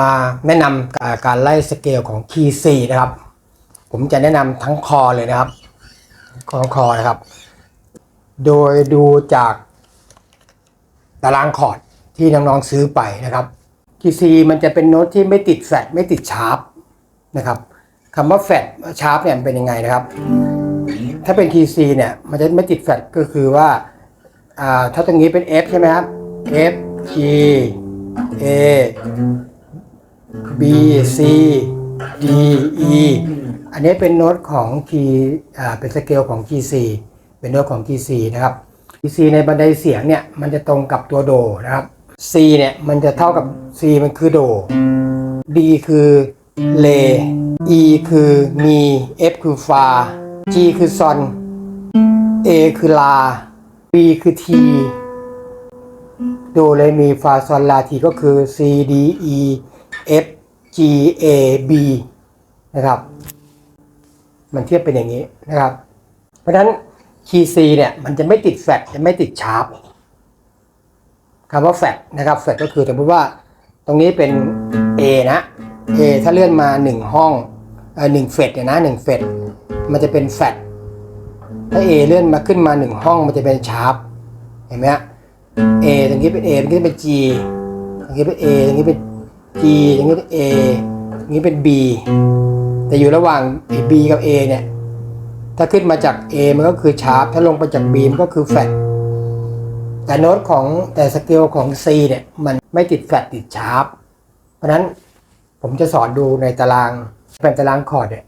มาแนะนำการไล่สเกลของคีย์ C นะครับ ผมจะแนะนำทั้งคอเลยนะครับของคอนะครับ โดยดูจากตารางคอร์ดที่น้องๆซื้อไปนะครับคีย์ C มันจะเป็นโน้ตที่ไม่ติดแฟลตไม่ติดชาร์ปนะครับคำว่าแฟลตชาร์ปเนี่ยเป็นยังไงนะครับ ถ้าเป็นคีย์ C เนี่ยมันจะไม่ติดแฟลตก็คือว่าอ่าถ้าตรงนี้เป็น F ใช่ไหมครับ F G A B C D E อันนี้เป็นโน้ตของคีย์อ่าเป็นสเกลของคีย์ C เป็นโน้ตของคีย์ C นะครับคีย์ C ในบันไดเสียงเนี่ยมันจะตรงกับตัวโดนะครับ C เนี่ยมันจะเท่ากับ C มันคือโด D คือเล E คือมี F คือฟา G คือซอน A คือลา B คือทีโดเรมีฟาซอนลาทีก็คือ C D E F G A B นะครับ มันเทียบเป็นอย่างนี้นะครับ เพราะฉะนั้นคีย์ C เนี่ยมันจะไม่ติดแฟลตจะไม่ติดชาร์ปคำว่าแฟลตนะครับแฟลตก็คือสมมติว่าตรงนี้เป็น A นะ A ถ้าเลื่อนมา 1 ห้องเออหนึ่งเฟดเนี่ยนะหนึ่งเฟดมันจะเป็นแฟลตถ้า A เลื่อนมาขึ้นมา 1 ห้องมันจะเป็นชาร์ปเห็นไหมฮะ A ตรงนี้เป็น A ตรงนี้เป็น G ตรงนี้เป็น A ตรงนี้เป็น G ตรงนี้เป็น A ตรงนี้เป็น B แต่อยู่ระหว่าง B กับ A เนี่ย ถ้าขึ้นมาจาก A มันก็คือชาร์ปถ้าลงไปจาก B มันก็คือแฟลตแต่โน้ตของแต่สเกลของ C เนี่ยมันไม่ติดแฟลตติดชาร์ปเพราะฉะนั้นผมจะสอนดูในตารางเป็นตารางคอร์ดเนี่ย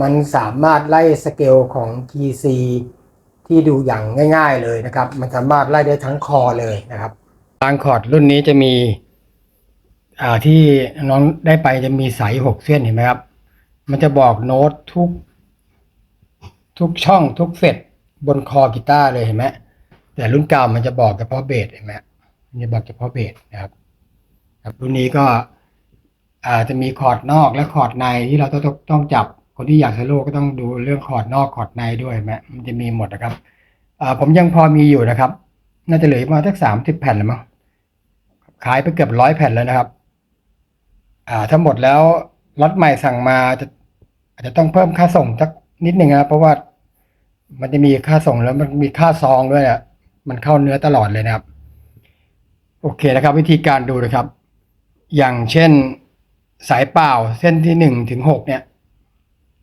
มันสามารถไล่สเกลของ คีย์ C ที่ดูอย่างง่าย ๆเลยนะครับ มันสามารถไล่ได้ทั้งคอเลยนะครับตารางคอร์ดรุ่นนี้จะมี ที่น้องได้ไปจะมีสายหกเส้นเห็นไหมครับ มันจะบอกโน้ตทุก ทุกช่องทุกเฟดบนคอกีตาร์เลยเห็นไหมแต่รุ่นเก่ามันจะบอกเฉพาะเบสเห็นไหมมันจะบอกเฉพาะเบสนะครับ ครับรุ่นนี้ก็อาจจะมีคอร์ดนอกและคอร์ดในที่เราต้องต้องจับคนที่อยากโซโล่ก็ต้องดูเรื่องคอร์ดนอกคอร์ดในด้วยเห็นไหมมันจะมีหมดนะครับผมยังพอมีอยู่นะครับ น่าจะเหลือประมาณสักสามสิบแผ่นแล้วมั้งขายไปเกือบร้อยแผ่นแล้วนะครับ อ่าถ้าหมดแล้วล็อตใหม่สั่งมาจะอาจจะต้องเพิ่มค่าส่งสักนิดหนึ่งนะเพราะว่ามันจะมีค่าส่งแล้วมันมีค่าซองด้วยอะมันเข้าเนื้อตลอดเลยนะครับ โอเคนะครับ วิธีการดูนะครับ อย่างเช่นสายเปล่าเส้นที่หนึ่งถึงหกเนี่ย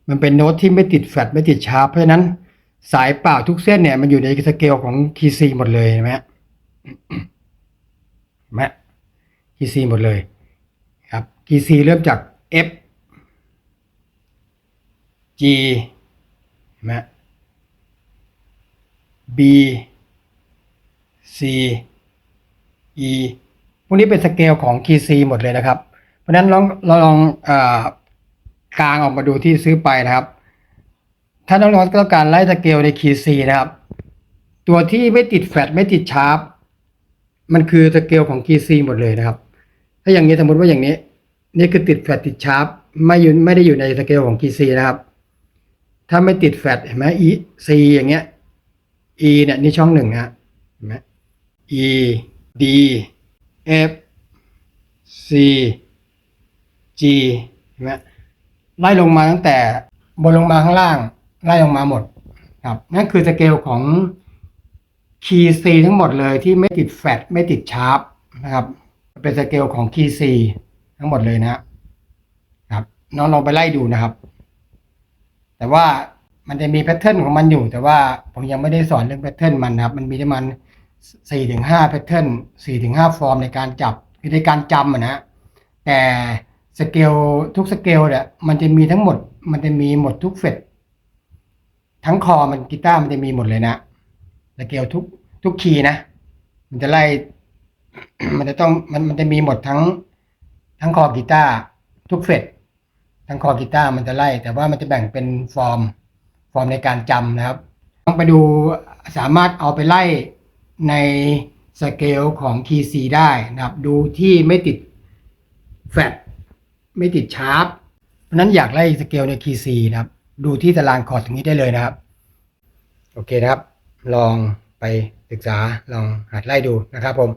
มันเป็นโน้ตที่ไม่ติดแฟลตไม่ติดชาร์ปเพราะฉะนั้นสายเปล่าทุกเส้นเนี่ยมันอยู่ในสเกลของคีซีหมดเลยนไหมฮะเห็นไหมคีซีหมดเลย GC เริ่มจาก F G เห็นไหม B C E พวกนี้เป็นสเกลของ KC หมดเลยนะครับ เพราะนั้นลองเราลองกลางออกมาดูที่ซื้อไปนะครับ ถ้าน้องๆต้องการไล่สเกลใน KC นะครับ ตัวที่ไม่ติดแฟลตไม่ติดชาร์ปมันคือสเกลของ KC หมดเลยนะครับ ถ้าอย่างนี้สมมติว่าอย่างนี้ นี่คือติดแฟลตติดชาร์ปไม่อยู่ไม่ได้อยู่ในสเกลของ Key C นะครับ ถ้าไม่ติดแฟลตเห็นไหม E C อย่างเงี้ย E เนี่ยนี่ช่องหนึ่งนะเห็นไหม E D F C G เห็นไหมไล่ลงมาตั้งแต่บนลงมาข้างล่าง ไล่ลงมาหมดครับนั่นคือสเกลของคีย์ C ทั้งหมดเลยที่ไม่ติดแฟลตไม่ติดชาร์ปนะครับ เป็นสเกลของคีย์ C ทั้งหมดเลยนะครับน้องลองไปไล่ดูนะครับ แต่ว่ามันจะมีแพทเทิร์นของมันอยู่ แต่ว่าผมยังไม่ได้สอนเรื่องแพทเทิร์นมันนะครับ มันมีประมาณสี่ถึงห้าแพทเทิร์นสี่ถึงห้าฟอร์มในการจับคือในการจำอะนะแต่สเกลทุกสเกลเนี่ยมันจะมีทั้งหมด มันจะมีหมดทุกเฟดทั้งคอมันกีตาร์มันจะมีหมดเลยนะสเกลทุกทุกคีย์นะ มันจะไล่ มันจะต้องมันมันจะมีหมดทั้ง ทั้งคอกีตาร์ทุกเฟดทั้งคอกีตาร์มันจะไล่ แต่ว่ามันจะแบ่งเป็นฟอร์ม ฟอร์มในการจำนะครับต้องไปดูสามารถเอาไปไล่ในสเกลของคีย์ C ได้นะครับ ดูที่ไม่ติดแฟลตไม่ติดชาร์ปเพราะนั้นอยากไล่สเกลในคีย์ C นะครับ ดูที่ตารางคอร์ดตรงนี้ได้เลยนะครับ โอเคนะครับ ลองไปศึกษาลองหัดไล่ดูนะครับผม